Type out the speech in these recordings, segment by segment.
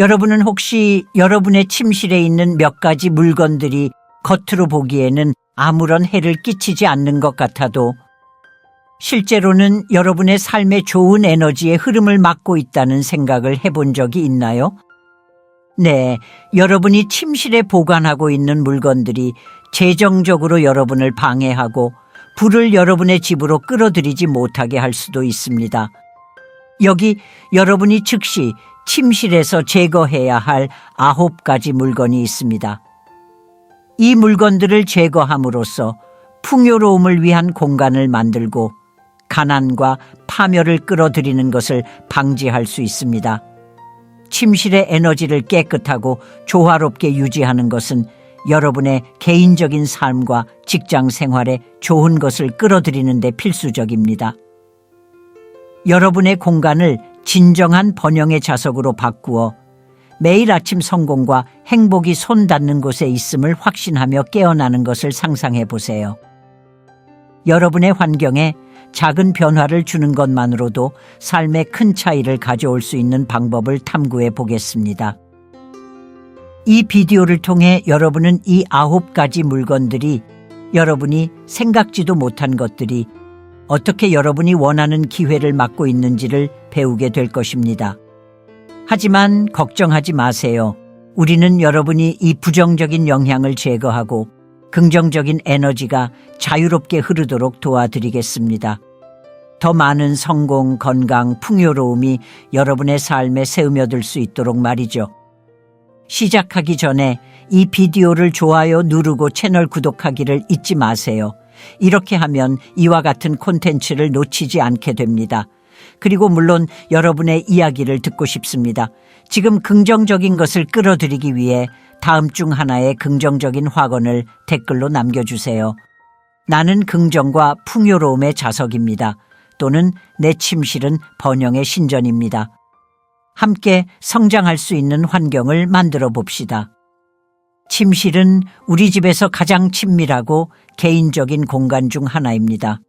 여러분은 혹시 여러분의 침실에 있는 몇 가지 물건들이 겉으로 보기에는 아무런 해를 끼치지 않는 것 같아도 실제로는 여러분의 삶에 좋은 에너지의 흐름을 막고 있다는 생각을 해본 적이 있나요? 네, 여러분이 침실에 보관하고 있는 물건들이 재정적으로 여러분을 방해하고 불을 여러분의 집으로 끌어들이지 못하게 할 수도 있습니다. 여기 여러분이 즉시 침실에서 제거해야 할 아홉 가지 물건이 있습니다. 이 물건들을 제거함으로써 풍요로움을 위한 공간을 만들고 가난과 파멸을 끌어들이는 것을 방지할 수 있습니다. 침실의 에너지를 깨끗하고 조화롭게 유지하는 것은 여러분의 개인적인 삶과 직장 생활에 좋은 것을 끌어들이는 데 필수적입니다. 여러분의 공간을 진정한 번영의 자석으로 바꾸어 매일 아침 성공과 행복이 손 닿는 곳에 있음을 확신하며 깨어나는 것을 상상해 보세요. 여러분의 환경에 작은 변화를 주는 것만으로도 삶에 큰 차이를 가져올 수 있는 방법을 탐구해 보겠습니다. 이 비디오를 통해 여러분은 이 아홉 가지 물건들이 여러분이 생각지도 못한 것들이 어떻게 여러분이 원하는 기회를 막고 있는지를 배우게 될 것입니다. 하지만 걱정하지 마세요. 우리는 여러분이 이 부정적인 영향을 제거하고 긍정적인 에너지가 자유롭게 흐르도록 도와드리겠습니다. 더 많은 성공, 건강, 풍요로움이 여러분의 삶에 새으며들 수 있도록 말이죠. 시작하기 전에 이 비디오를 좋아요 누르고 채널 구독하기를 잊지 마세요. 이렇게 하면 이와 같은 콘텐츠를 놓치지 않게 됩니다. 그리고 물론 여러분의 이야기를 듣고 싶습니다. 지금 긍정적인 것을 끌어들이기 위해 다음 중 하나의 긍정적인 확언을 댓글로 남겨주세요. 나는 긍정과 풍요로움의 자석입니다. 또는 내 침실은 번영의 신전입니다. 함께 성장할 수 있는 환경을 만들어 봅시다. 침실은 우리 집에서 가장 친밀하고 개인적인 공간 중 하나입니다.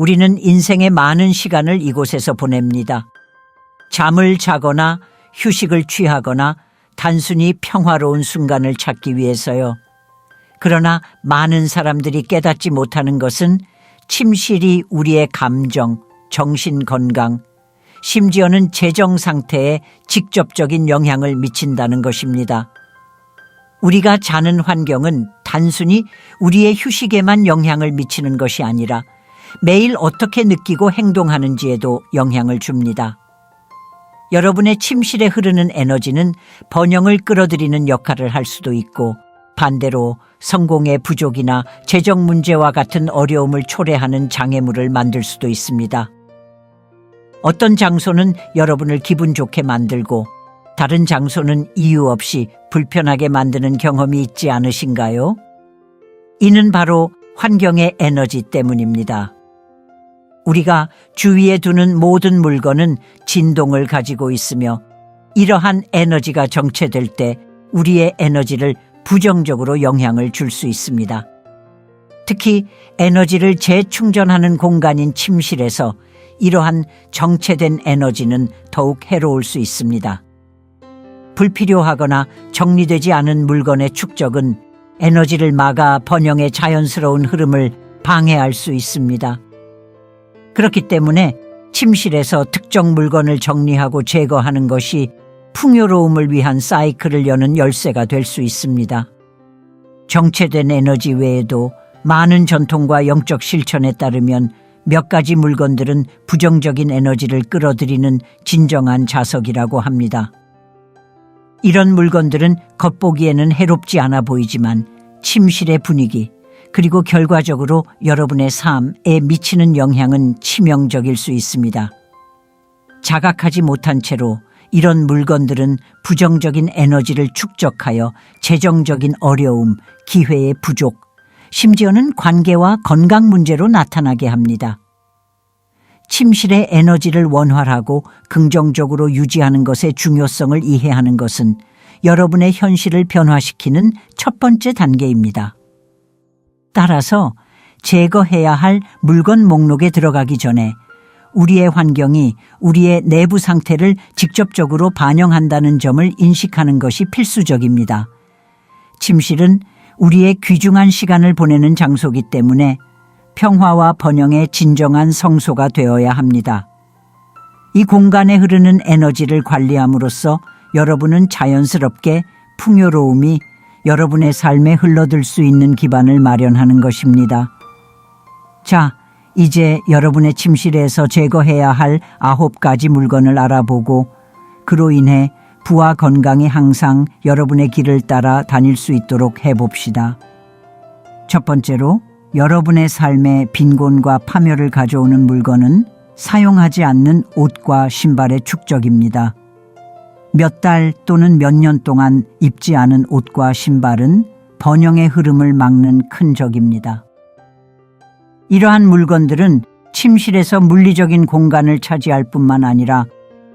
우리는 인생의 많은 시간을 이곳에서 보냅니다. 잠을 자거나 휴식을 취하거나 단순히 평화로운 순간을 찾기 위해서요. 그러나 많은 사람들이 깨닫지 못하는 것은 침실이 우리의 감정, 정신 건강, 심지어는 재정 상태에 직접적인 영향을 미친다는 것입니다. 우리가 자는 환경은 단순히 우리의 휴식에만 영향을 미치는 것이 아니라 매일 어떻게 느끼고 행동하는지에도 영향을 줍니다. 여러분의 침실에 흐르는 에너지는 번영을 끌어들이는 역할을 할 수도 있고 반대로 성공의 부족이나 재정 문제와 같은 어려움을 초래하는 장애물을 만들 수도 있습니다. 어떤 장소는 여러분을 기분 좋게 만들고 다른 장소는 이유 없이 불편하게 만드는 경험이 있지 않으신가요? 이는 바로 환경의 에너지 때문입니다. 우리가 주위에 두는 모든 물건은 진동을 가지고 있으며 이러한 에너지가 정체될 때 우리의 에너지를 부정적으로 영향을 줄 수 있습니다. 특히 에너지를 재충전하는 공간인 침실에서 이러한 정체된 에너지는 더욱 해로울 수 있습니다. 불필요하거나 정리되지 않은 물건의 축적은 에너지를 막아 번영의 자연스러운 흐름을 방해할 수 있습니다. 그렇기 때문에 침실에서 특정 물건을 정리하고 제거하는 것이 풍요로움을 위한 사이클을 여는 열쇠가 될 수 있습니다. 정체된 에너지 외에도 많은 전통과 영적 실천에 따르면 몇 가지 물건들은 부정적인 에너지를 끌어들이는 진정한 자석이라고 합니다. 이런 물건들은 겉보기에는 해롭지 않아 보이지만 침실의 분위기, 그리고 결과적으로 여러분의 삶에 미치는 영향은 치명적일 수 있습니다. 자각하지 못한 채로 이런 물건들은 부정적인 에너지를 축적하여 재정적인 어려움, 기회의 부족, 심지어는 관계와 건강 문제로 나타나게 합니다. 침실의 에너지를 원활하고 긍정적으로 유지하는 것의 중요성을 이해하는 것은 여러분의 현실을 변화시키는 첫 번째 단계입니다. 따라서 제거해야 할 물건 목록에 들어가기 전에 우리의 환경이 우리의 내부 상태를 직접적으로 반영한다는 점을 인식하는 것이 필수적입니다. 침실은 우리의 귀중한 시간을 보내는 장소이기 때문에 평화와 번영의 진정한 성소가 되어야 합니다. 이 공간에 흐르는 에너지를 관리함으로써 여러분은 자연스럽게 풍요로움이 여러분의 삶에 흘러들 수 있는 기반을 마련하는 것입니다. 자, 이제 여러분의 침실에서 제거해야 할 아홉 가지 물건을 알아보고 그로 인해 부와 건강이 항상 여러분의 길을 따라 다닐 수 있도록 해봅시다. 첫 번째로 여러분의 삶에 빈곤과 파멸을 가져오는 물건은 사용하지 않는 옷과 신발의 축적입니다. 몇 달 또는 몇 년 동안 입지 않은 옷과 신발은 번영의 흐름을 막는 큰 적입니다. 이러한 물건들은 침실에서 물리적인 공간을 차지할 뿐만 아니라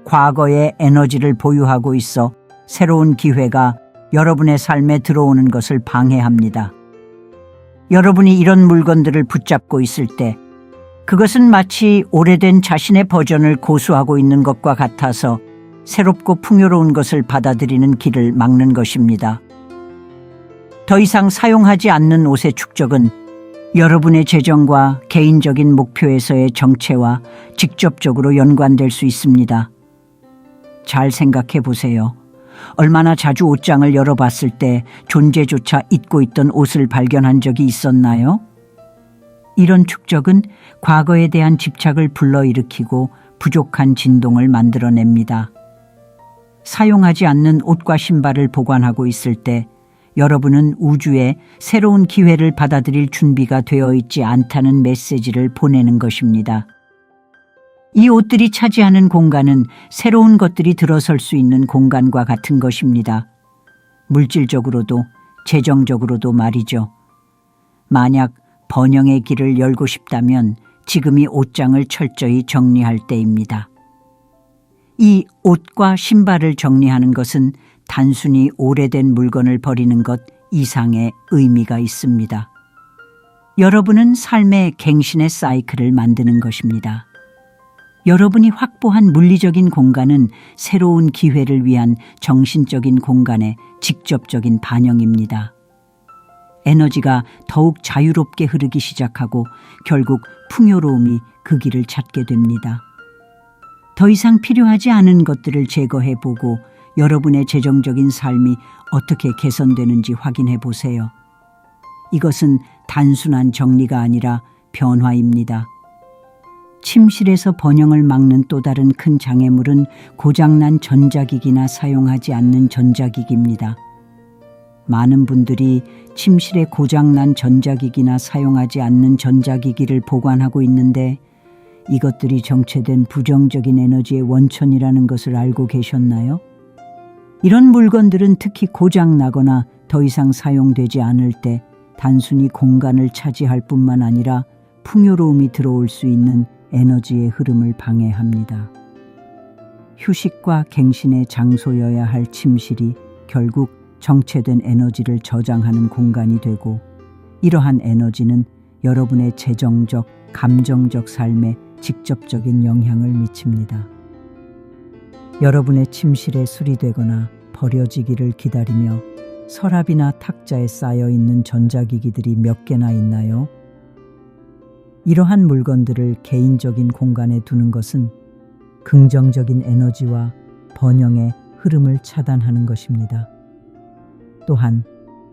과거의 에너지를 보유하고 있어 새로운 기회가 여러분의 삶에 들어오는 것을 방해합니다. 여러분이 이런 물건들을 붙잡고 있을 때 그것은 마치 오래된 자신의 버전을 고수하고 있는 것과 같아서 새롭고 풍요로운 것을 받아들이는 길을 막는 것입니다. 더 이상 사용하지 않는 옷의 축적은 여러분의 재정과 개인적인 목표에서의 정체와 직접적으로 연관될 수 있습니다. 잘 생각해 보세요. 얼마나 자주 옷장을 열어봤을 때 존재조차 잊고 있던 옷을 발견한 적이 있었나요? 이런 축적은 과거에 대한 집착을 불러일으키고 부족한 진동을 만들어냅니다. 사용하지 않는 옷과 신발을 보관하고 있을 때 여러분은 우주에 새로운 기회를 받아들일 준비가 되어 있지 않다는 메시지를 보내는 것입니다. 이 옷들이 차지하는 공간은 새로운 것들이 들어설 수 있는 공간과 같은 것입니다. 물질적으로도 재정적으로도 말이죠. 만약 번영의 길을 열고 싶다면 지금이 옷장을 철저히 정리할 때입니다. 이 옷과 신발을 정리하는 것은 단순히 오래된 물건을 버리는 것 이상의 의미가 있습니다. 여러분은 삶의 갱신의 사이클을 만드는 것입니다. 여러분이 확보한 물리적인 공간은 새로운 기회를 위한 정신적인 공간의 직접적인 반영입니다. 에너지가 더욱 자유롭게 흐르기 시작하고 결국 풍요로움이 그 길을 찾게 됩니다. 더 이상 필요하지 않은 것들을 제거해 보고 여러분의 재정적인 삶이 어떻게 개선되는지 확인해 보세요. 이것은 단순한 정리가 아니라 변화입니다. 침실에서 번영을 막는 또 다른 큰 장애물은 고장난 전자기기나 사용하지 않는 전자기기입니다. 많은 분들이 침실에 고장난 전자기기나 사용하지 않는 전자기기를 보관하고 있는데 이것들이 정체된 부정적인 에너지의 원천이라는 것을 알고 계셨나요? 이런 물건들은 특히 고장 나거나 더 이상 사용되지 않을 때 단순히 공간을 차지할 뿐만 아니라 풍요로움이 들어올 수 있는 에너지의 흐름을 방해합니다. 휴식과 갱신의 장소여야 할 침실이 결국 정체된 에너지를 저장하는 공간이 되고 이러한 에너지는 여러분의 재정적, 감정적 삶에 직접적인 영향을 미칩니다. 여러분의 침실에 수리되거나 버려지기를 기다리며 서랍이나 탁자에 쌓여 있는 전자기기들이 몇 개나 있나요? 이러한 물건들을 개인적인 공간에 두는 것은 긍정적인 에너지와 번영의 흐름을 차단하는 것입니다. 또한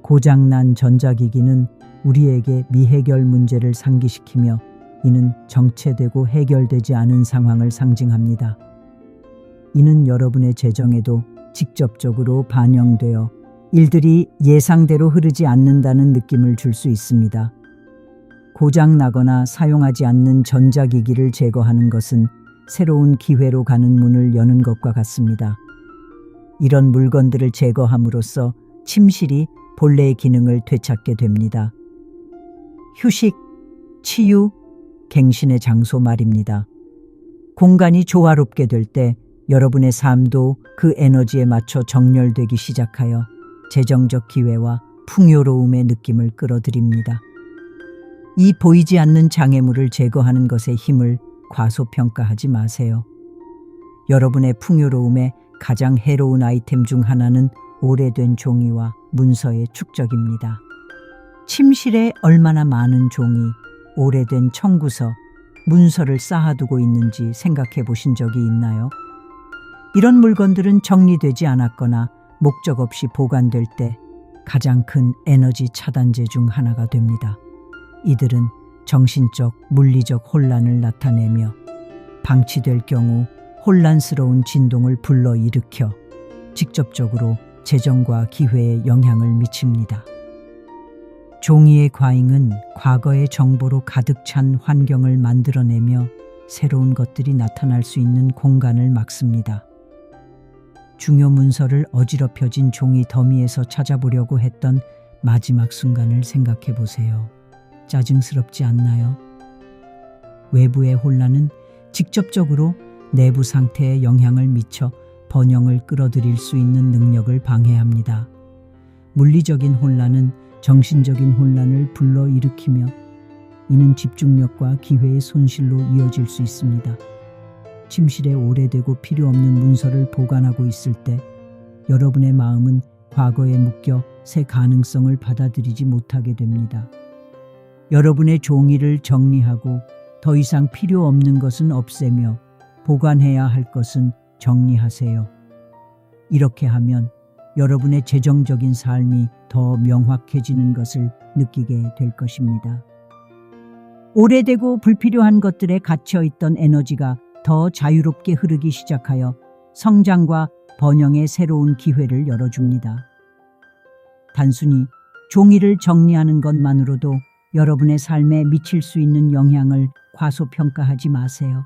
고장난 전자기기는 우리에게 미해결 문제를 상기시키며 이는 정체되고 해결되지 않은 상황을 상징합니다. 이는 여러분의 재정에도 직접적으로 반영되어 일들이 예상대로 흐르지 않는다는 느낌을 줄 수 있습니다. 고장 나거나 사용하지 않는 전자기기를 제거하는 것은 새로운 기회로 가는 문을 여는 것과 같습니다. 이런 물건들을 제거함으로써 침실이 본래의 기능을 되찾게 됩니다. 휴식, 치유, 갱신의 장소 말입니다. 공간이 조화롭게 될 때 여러분의 삶도 그 에너지에 맞춰 정렬되기 시작하여 재정적 기회와 풍요로움의 느낌을 끌어들입니다. 이 보이지 않는 장애물을 제거하는 것의 힘을 과소평가하지 마세요. 여러분의 풍요로움에 가장 해로운 아이템 중 하나는 오래된 종이와 문서의 축적입니다. 침실에 얼마나 많은 종이, 오래된 청구서, 문서를 쌓아두고 있는지 생각해 보신 적이 있나요? 이런 물건들은 정리되지 않았거나 목적 없이 보관될 때 가장 큰 에너지 차단제 중 하나가 됩니다. 이들은 정신적, 물리적 혼란을 나타내며 방치될 경우 혼란스러운 진동을 불러일으켜 직접적으로 재정과 기회에 영향을 미칩니다. 종이의 과잉은 과거의 정보로 가득 찬 환경을 만들어내며 새로운 것들이 나타날 수 있는 공간을 막습니다. 중요 문서를 어지럽혀진 종이 더미에서 찾아보려고 했던 마지막 순간을 생각해 보세요. 짜증스럽지 않나요? 외부의 혼란은 직접적으로 내부 상태에 영향을 미쳐 번영을 끌어들일 수 있는 능력을 방해합니다. 물리적인 혼란은 정신적인 혼란을 불러일으키며 이는 집중력과 기회의 손실로 이어질 수 있습니다. 침실에 오래되고 필요 없는 문서를 보관하고 있을 때 여러분의 마음은 과거에 묶여 새 가능성을 받아들이지 못하게 됩니다. 여러분의 종이를 정리하고 더 이상 필요 없는 것은 없애며 보관해야 할 것은 정리하세요. 이렇게 하면 여러분의 재정적인 삶이 더 명확해지는 것을 느끼게 될 것입니다. 오래되고 불필요한 것들에 갇혀 있던 에너지가 더 자유롭게 흐르기 시작하여 성장과 번영의 새로운 기회를 열어줍니다. 단순히 종이를 정리하는 것만으로도 여러분의 삶에 미칠 수 있는 영향을 과소평가하지 마세요.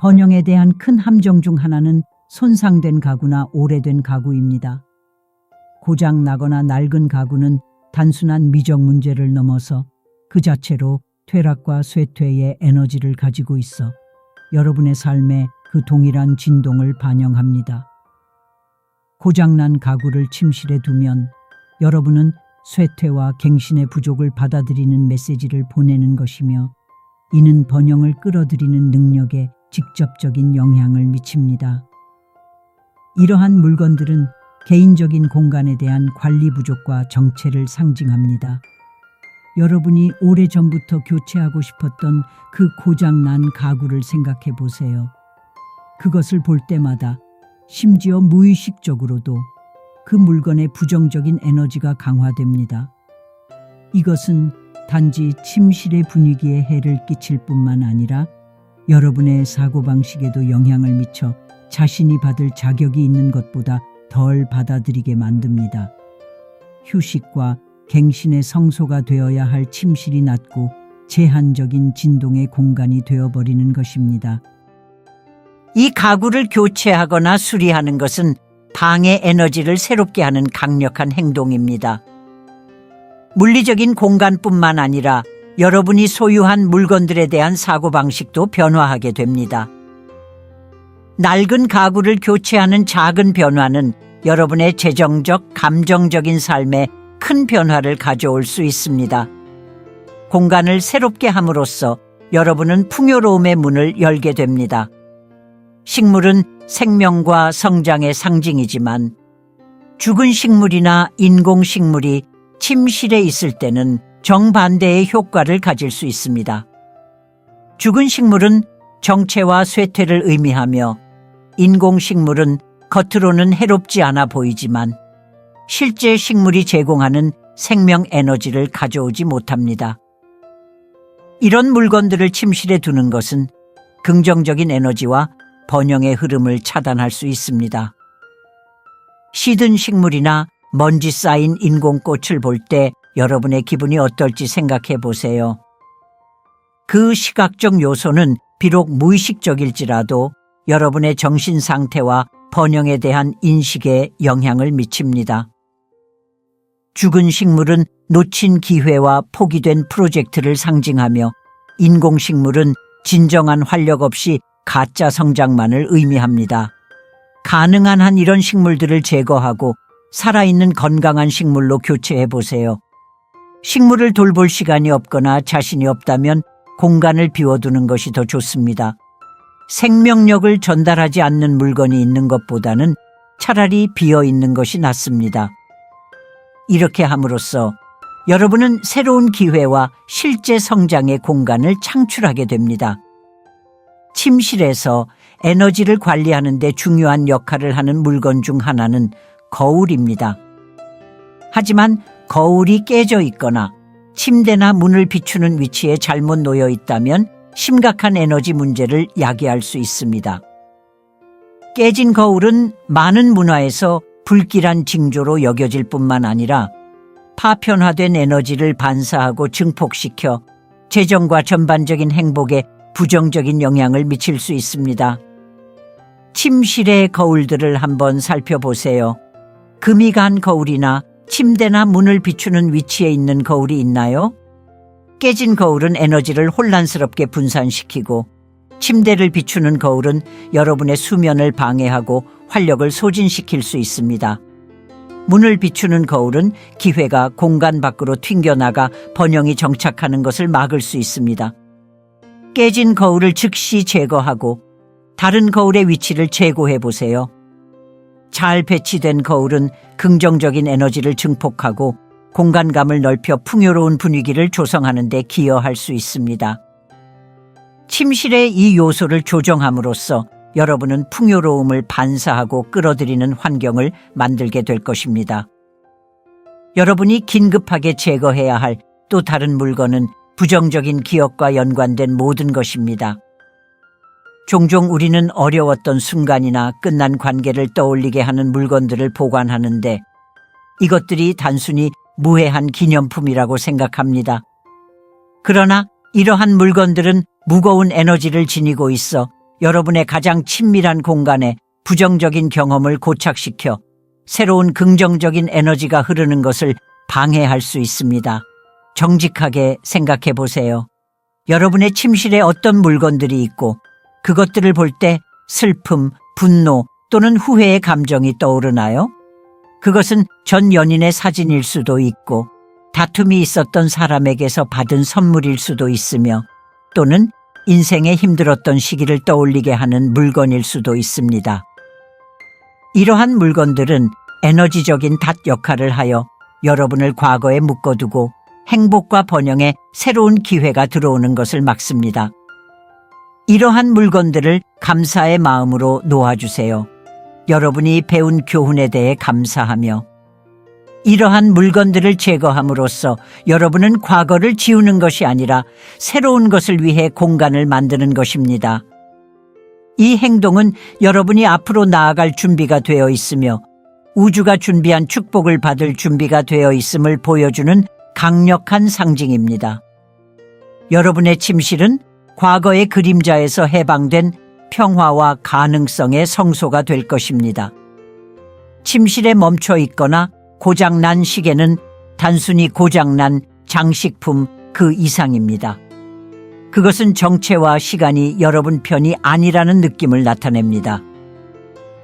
번영에 대한 큰 함정 중 하나는 손상된 가구나 오래된 가구입니다. 고장 나거나 낡은 가구는 단순한 미적 문제를 넘어서 그 자체로 퇴락과 쇠퇴의 에너지를 가지고 있어 여러분의 삶에 그 동일한 진동을 반영합니다. 고장난 가구를 침실에 두면 여러분은 쇠퇴와 갱신의 부족을 받아들이는 메시지를 보내는 것이며 이는 번영을 끌어들이는 능력에 직접적인 영향을 미칩니다. 이러한 물건들은 개인적인 공간에 대한 관리 부족과 정체를 상징합니다. 여러분이 오래전부터 교체하고 싶었던 그 고장난 가구를 생각해 보세요. 그것을 볼 때마다 심지어 무의식적으로도 그 물건의 부정적인 에너지가 강화됩니다. 이것은 단지 침실의 분위기에 해를 끼칠 뿐만 아니라 여러분의 사고방식에도 영향을 미쳐 자신이 받을 자격이 있는 것보다 덜 받아들이게 만듭니다. 휴식과 갱신의 성소가 되어야 할 침실이 낮고 제한적인 진동의 공간이 되어버리는 것입니다. 이 가구를 교체하거나 수리하는 것은 방의 에너지를 새롭게 하는 강력한 행동입니다. 물리적인 공간뿐만 아니라 여러분이 소유한 물건들에 대한 사고방식도 변화하게 됩니다. 낡은 가구를 교체하는 작은 변화는 여러분의 재정적, 감정적인 삶에 큰 변화를 가져올 수 있습니다. 공간을 새롭게 함으로써 여러분은 풍요로움의 문을 열게 됩니다. 식물은 생명과 성장의 상징이지만 죽은 식물이나 인공식물이 침실에 있을 때는 정반대의 효과를 가질 수 있습니다. 죽은 식물은 정체와 쇠퇴를 의미하며 인공식물은 겉으로는 해롭지 않아 보이지만 실제 식물이 제공하는 생명 에너지를 가져오지 못합니다. 이런 물건들을 침실에 두는 것은 긍정적인 에너지와 번영의 흐름을 차단할 수 있습니다. 시든 식물이나 먼지 쌓인 인공꽃을 볼 때 여러분의 기분이 어떨지 생각해 보세요. 그 시각적 요소는 비록 무의식적일지라도 여러분의 정신 상태와 번영에 대한 인식에 영향을 미칩니다. 죽은 식물은 놓친 기회와 포기된 프로젝트를 상징하며 인공식물은 진정한 활력 없이 가짜 성장만을 의미합니다. 가능한 한 이런 식물들을 제거하고 살아있는 건강한 식물로 교체해 보세요. 식물을 돌볼 시간이 없거나 자신이 없다면 공간을 비워두는 것이 더 좋습니다. 생명력을 전달하지 않는 물건이 있는 것보다는 차라리 비어 있는 것이 낫습니다. 이렇게 함으로써 여러분은 새로운 기회와 실제 성장의 공간을 창출하게 됩니다. 침실에서 에너지를 관리하는 데 중요한 역할을 하는 물건 중 하나는 거울입니다. 하지만 거울이 깨져 있거나 침대나 문을 비추는 위치에 잘못 놓여 있다면 심각한 에너지 문제를 야기할 수 있습니다. 깨진 거울은 많은 문화에서 불길한 징조로 여겨질 뿐만 아니라 파편화된 에너지를 반사하고 증폭시켜 재정과 전반적인 행복에 부정적인 영향을 미칠 수 있습니다. 침실의 거울들을 한번 살펴보세요. 금이 간 거울이나 침대나 문을 비추는 위치에 있는 거울이 있나요? 깨진 거울은 에너지를 혼란스럽게 분산시키고 침대를 비추는 거울은 여러분의 수면을 방해하고 활력을 소진시킬 수 있습니다. 문을 비추는 거울은 기회가 공간 밖으로 튕겨나가 번영이 정착하는 것을 막을 수 있습니다. 깨진 거울을 즉시 제거하고 다른 거울의 위치를 재고해 보세요. 잘 배치된 거울은 긍정적인 에너지를 증폭하고 공간감을 넓혀 풍요로운 분위기를 조성하는 데 기여할 수 있습니다. 침실의 이 요소를 조정함으로써 여러분은 풍요로움을 반사하고 끌어들이는 환경을 만들게 될 것입니다. 여러분이 긴급하게 제거해야 할 또 다른 물건은 부정적인 기억과 연관된 모든 것입니다. 종종 우리는 어려웠던 순간이나 끝난 관계를 떠올리게 하는 물건들을 보관하는데 이것들이 단순히 무해한 기념품이라고 생각합니다. 그러나 이러한 물건들은 무거운 에너지를 지니고 있어 여러분의 가장 친밀한 공간에 부정적인 경험을 고착시켜 새로운 긍정적인 에너지가 흐르는 것을 방해할 수 있습니다. 정직하게 생각해 보세요. 여러분의 침실에 어떤 물건들이 있고 그것들을 볼 때 슬픔, 분노 또는 후회의 감정이 떠오르나요? 그것은 전 연인의 사진일 수도 있고 다툼이 있었던 사람에게서 받은 선물일 수도 있으며 또는 인생의 힘들었던 시기를 떠올리게 하는 물건일 수도 있습니다. 이러한 물건들은 에너지적인 닷 역할을 하여 여러분을 과거에 묶어두고 행복과 번영에 새로운 기회가 들어오는 것을 막습니다. 이러한 물건들을 감사의 마음으로 놓아주세요. 여러분이 배운 교훈에 대해 감사하며 이러한 물건들을 제거함으로써 여러분은 과거를 지우는 것이 아니라 새로운 것을 위해 공간을 만드는 것입니다. 이 행동은 여러분이 앞으로 나아갈 준비가 되어 있으며 우주가 준비한 축복을 받을 준비가 되어 있음을 보여주는 강력한 상징입니다. 여러분의 침실은 과거의 그림자에서 해방된 평화와 가능성의 성소가 될 것입니다. 침실에 멈춰 있거나 고장난 시계는 단순히 고장난 장식품 그 이상입니다. 그것은 정체와 시간이 여러분 편이 아니라는 느낌을 나타냅니다.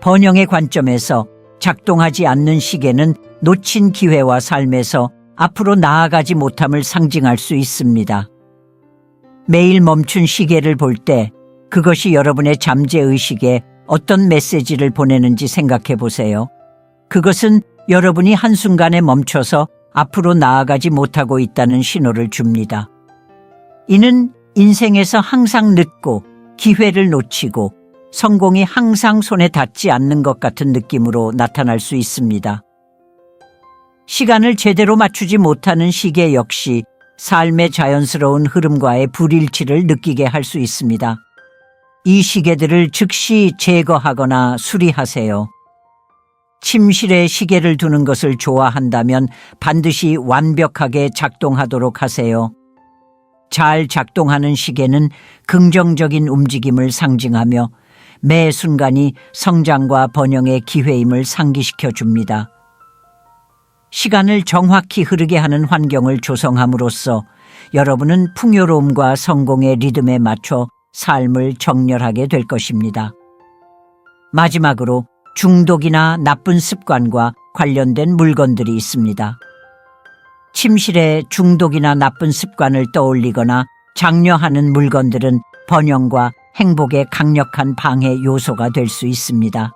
번영의 관점에서 작동하지 않는 시계는 놓친 기회와 삶에서 앞으로 나아가지 못함을 상징할 수 있습니다. 매일 멈춘 시계를 볼 때 그것이 여러분의 잠재의식에 어떤 메시지를 보내는지 생각해 보세요. 그것은 여러분이 한순간에 멈춰서 앞으로 나아가지 못하고 있다는 신호를 줍니다. 이는 인생에서 항상 늦고 기회를 놓치고 성공이 항상 손에 닿지 않는 것 같은 느낌으로 나타날 수 있습니다. 시간을 제대로 맞추지 못하는 시계 역시 삶의 자연스러운 흐름과의 불일치를 느끼게 할 수 있습니다. 이 시계들을 즉시 제거하거나 수리하세요. 침실에 시계를 두는 것을 좋아한다면 반드시 완벽하게 작동하도록 하세요. 잘 작동하는 시계는 긍정적인 움직임을 상징하며 매 순간이 성장과 번영의 기회임을 상기시켜 줍니다. 시간을 정확히 흐르게 하는 환경을 조성함으로써 여러분은 풍요로움과 성공의 리듬에 맞춰 삶을 정렬하게 될 것입니다. 마지막으로 중독이나 나쁜 습관과 관련된 물건들이 있습니다. 침실에 중독이나 나쁜 습관을 떠올리거나 장려하는 물건들은 번영과 행복의 강력한 방해 요소가 될 수 있습니다.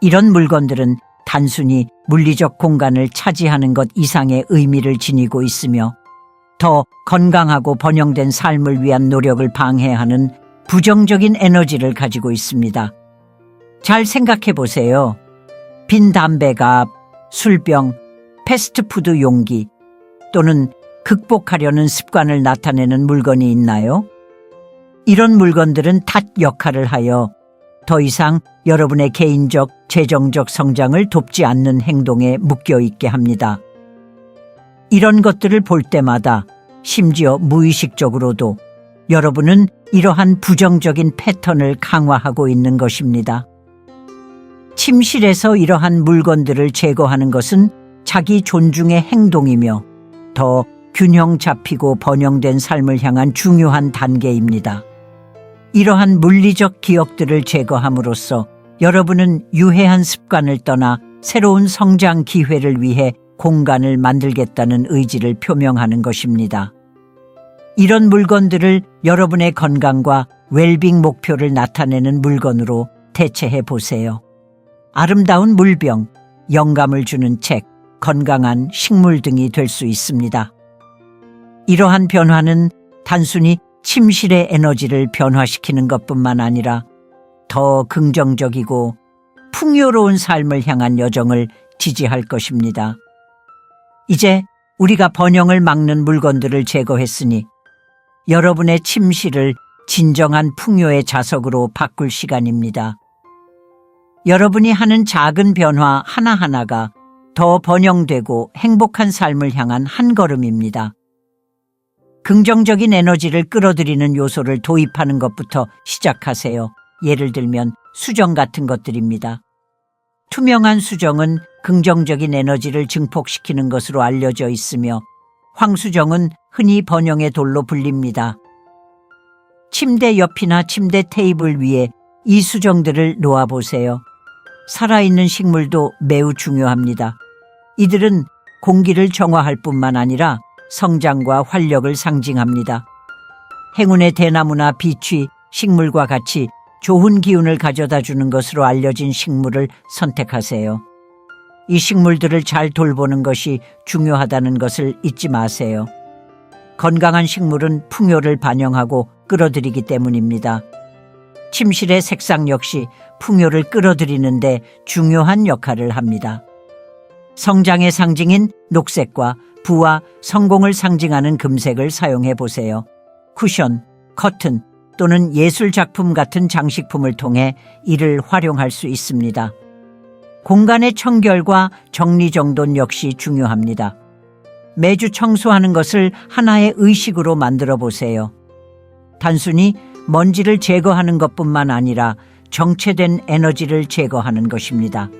이런 물건들은 단순히 물리적 공간을 차지하는 것 이상의 의미를 지니고 있으며 더 건강하고 번영된 삶을 위한 노력을 방해하는 부정적인 에너지를 가지고 있습니다. 잘 생각해 보세요. 빈 담배갑, 술병, 패스트푸드 용기 또는 극복하려는 습관을 나타내는 물건이 있나요? 이런 물건들은 탓 역할을 하여 더 이상 여러분의 개인적, 재정적 성장을 돕지 않는 행동에 묶여 있게 합니다. 이런 것들을 볼 때마다 심지어 무의식적으로도 여러분은 이러한 부정적인 패턴을 강화하고 있는 것입니다. 침실에서 이러한 물건들을 제거하는 것은 자기 존중의 행동이며 더 균형 잡히고 번영된 삶을 향한 중요한 단계입니다. 이러한 물리적 기억들을 제거함으로써 여러분은 유해한 습관을 떠나 새로운 성장 기회를 위해 공간을 만들겠다는 의지를 표명하는 것입니다. 이런 물건들을 여러분의 건강과 웰빙 목표를 나타내는 물건으로 대체해 보세요. 아름다운 물병, 영감을 주는 책, 건강한 식물 등이 될 수 있습니다. 이러한 변화는 단순히 침실의 에너지를 변화시키는 것뿐만 아니라 더 긍정적이고 풍요로운 삶을 향한 여정을 지지할 것입니다. 이제 우리가 번영을 막는 물건들을 제거했으니 여러분의 침실을 진정한 풍요의 자석으로 바꿀 시간입니다. 여러분이 하는 작은 변화 하나하나가 더 번영되고 행복한 삶을 향한 한 걸음입니다. 긍정적인 에너지를 끌어들이는 요소를 도입하는 것부터 시작하세요. 예를 들면 수정 같은 것들입니다. 투명한 수정은 긍정적인 에너지를 증폭시키는 것으로 알려져 있으며 황수정은 흔히 번영의 돌로 불립니다. 침대 옆이나 침대 테이블 위에 이 수정들을 놓아보세요. 살아있는 식물도 매우 중요합니다. 이들은 공기를 정화할 뿐만 아니라 성장과 활력을 상징합니다. 행운의 대나무나 비취, 식물과 같이 좋은 기운을 가져다 주는 것으로 알려진 식물을 선택하세요. 이 식물들을 잘 돌보는 것이 중요하다는 것을 잊지 마세요. 건강한 식물은 풍요를 반영하고 끌어들이기 때문입니다. 침실의 색상 역시 풍요를 끌어들이는데 중요한 역할을 합니다. 성장의 상징인 녹색과 부와 성공을 상징하는 금색을 사용해 보세요. 쿠션, 커튼 또는 예술 작품 같은 장식품을 통해 이를 활용할 수 있습니다. 공간의 청결과 정리정돈 역시 중요합니다. 매주 청소하는 것을 하나의 의식으로 만들어 보세요. 단순히 먼지를 제거하는 것뿐만 아니라 정체된 에너지를 제거하는 것입니다.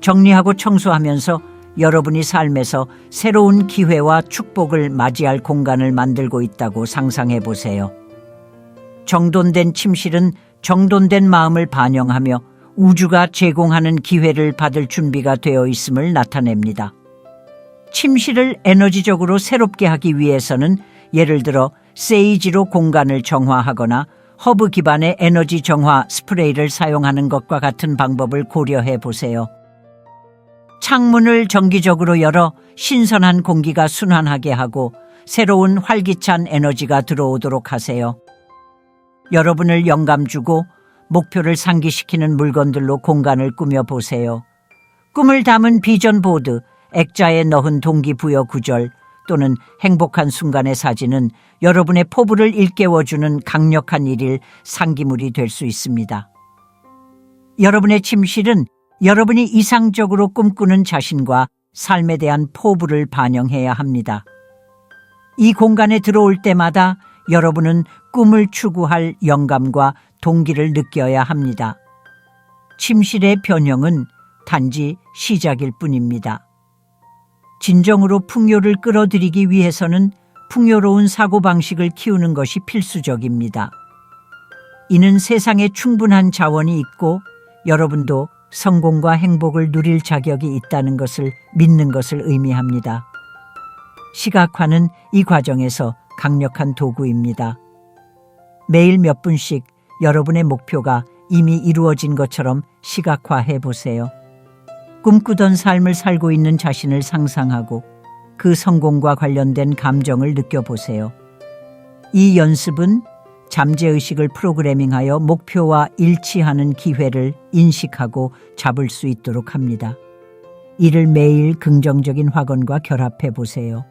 정리하고 청소하면서 여러분이 삶에서 새로운 기회와 축복을 맞이할 공간을 만들고 있다고 상상해 보세요. 정돈된 침실은 정돈된 마음을 반영하며 우주가 제공하는 기회를 받을 준비가 되어 있음을 나타냅니다. 침실을 에너지적으로 새롭게 하기 위해서는 예를 들어 세이지로 공간을 정화하거나 허브 기반의 에너지 정화 스프레이를 사용하는 것과 같은 방법을 고려해 보세요. 창문을 정기적으로 열어 신선한 공기가 순환하게 하고 새로운 활기찬 에너지가 들어오도록 하세요. 여러분을 영감 주고 목표를 상기시키는 물건들로 공간을 꾸며 보세요. 꿈을 담은 비전 보드, 액자에 넣은 동기부여 구절 또는 행복한 순간의 사진은 여러분의 포부를 일깨워주는 강력한 일일 상기물이 될 수 있습니다. 여러분의 침실은 여러분이 이상적으로 꿈꾸는 자신과 삶에 대한 포부를 반영해야 합니다. 이 공간에 들어올 때마다 여러분은 꿈을 추구할 영감과 동기를 느껴야 합니다. 침실의 변형은 단지 시작일 뿐입니다. 진정으로 풍요를 끌어들이기 위해서는 풍요로운 사고방식을 키우는 것이 필수적입니다. 이는 세상에 충분한 자원이 있고 여러분도 성공과 행복을 누릴 자격이 있다는 것을 믿는 것을 의미합니다. 시각화는 이 과정에서 강력한 도구입니다. 매일 몇 분씩 여러분의 목표가 이미 이루어진 것처럼 시각화해 보세요. 꿈꾸던 삶을 살고 있는 자신을 상상하고 그 성공과 관련된 감정을 느껴보세요. 이 연습은 잠재의식을 프로그래밍하여 목표와 일치하는 기회를 인식하고 잡을 수 있도록 합니다. 이를 매일 긍정적인 확언과 결합해 보세요.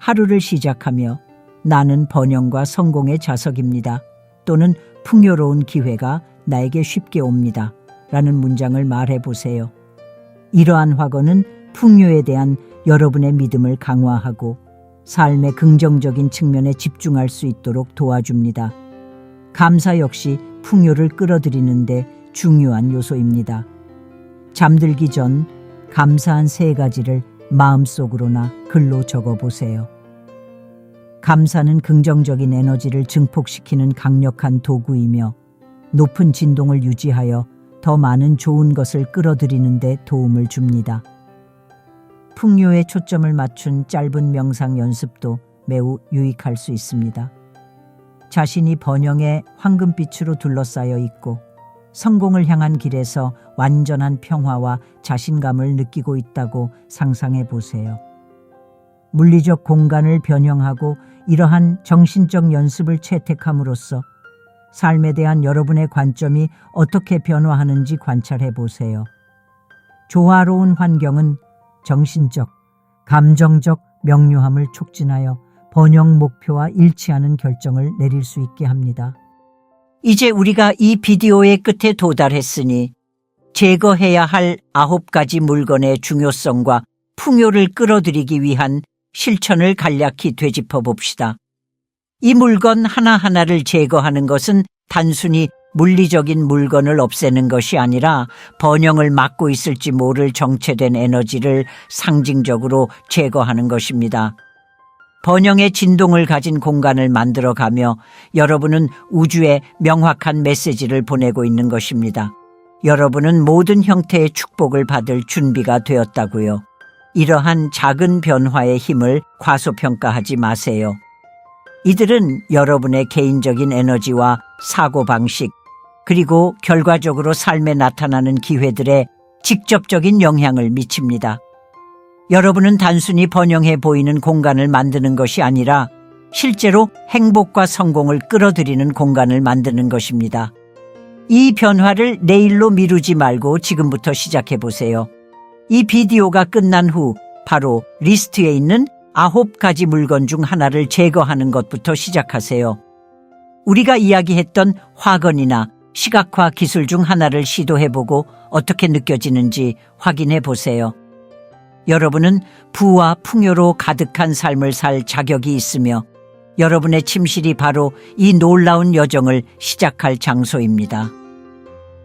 하루를 시작하며 나는 번영과 성공의 자석입니다. 또는 풍요로운 기회가 나에게 쉽게 옵니다. 라는 문장을 말해 보세요. 이러한 확언은 풍요에 대한 여러분의 믿음을 강화하고 삶의 긍정적인 측면에 집중할 수 있도록 도와줍니다. 감사 역시 풍요를 끌어들이는데 중요한 요소입니다. 잠들기 전 감사한 세 가지를 마음속으로나 글로 적어 보세요. 감사는 긍정적인 에너지를 증폭시키는 강력한 도구이며 높은 진동을 유지하여 더 많은 좋은 것을 끌어들이는 데 도움을 줍니다. 풍요에 초점을 맞춘 짧은 명상 연습도 매우 유익할 수 있습니다. 자신이 번영의 황금빛으로 둘러싸여 있고 성공을 향한 길에서 완전한 평화와 자신감을 느끼고 있다고 상상해 보세요. 물리적 공간을 변형하고 이러한 정신적 연습을 채택함으로써 삶에 대한 여러분의 관점이 어떻게 변화하는지 관찰해 보세요. 조화로운 환경은 정신적, 감정적 명료함을 촉진하여 번영 목표와 일치하는 결정을 내릴 수 있게 합니다. 이제 우리가 이 비디오의 끝에 도달했으니 제거해야 할 아홉 가지 물건의 중요성과 풍요를 끌어들이기 위한 실천을 간략히 되짚어 봅시다. 이 물건 하나하나를 제거하는 것은 단순히 물리적인 물건을 없애는 것이 아니라 번영을 막고 있을지 모를 정체된 에너지를 상징적으로 제거하는 것입니다. 번영의 진동을 가진 공간을 만들어 가며 여러분은 우주에 명확한 메시지를 보내고 있는 것입니다. 여러분은 모든 형태의 축복을 받을 준비가 되었다고요. 이러한 작은 변화의 힘을 과소평가하지 마세요. 이들은 여러분의 개인적인 에너지와 사고방식, 그리고 결과적으로 삶에 나타나는 기회들에 직접적인 영향을 미칩니다. 여러분은 단순히 번영해 보이는 공간을 만드는 것이 아니라 실제로 행복과 성공을 끌어들이는 공간을 만드는 것입니다. 이 변화를 내일로 미루지 말고 지금부터 시작해 보세요. 이 비디오가 끝난 후 바로 리스트에 있는 아홉 가지 물건 중 하나를 제거하는 것부터 시작하세요. 우리가 이야기했던 화건이나 시각화 기술 중 하나를 시도해보고 어떻게 느껴지는지 확인해 보세요. 여러분은 부와 풍요로 가득한 삶을 살 자격이 있으며 여러분의 침실이 바로 이 놀라운 여정을 시작할 장소입니다.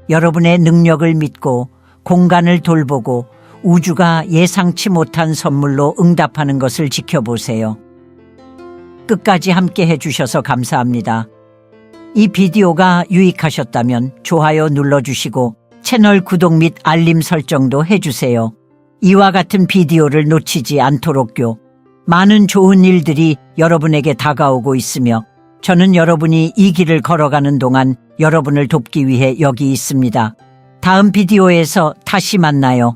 여러분의 능력을 믿고 공간을 돌보고 우주가 예상치 못한 선물로 응답하는 것을 지켜보세요. 끝까지 함께 해주셔서 감사합니다. 이 비디오가 유익하셨다면 좋아요 눌러주시고 채널 구독 및 알림 설정도 해주세요. 이와 같은 비디오를 놓치지 않도록요. 많은 좋은 일들이 여러분에게 다가오고 있으며 저는 여러분이 이 길을 걸어가는 동안 여러분을 돕기 위해 여기 있습니다. 다음 비디오에서 다시 만나요.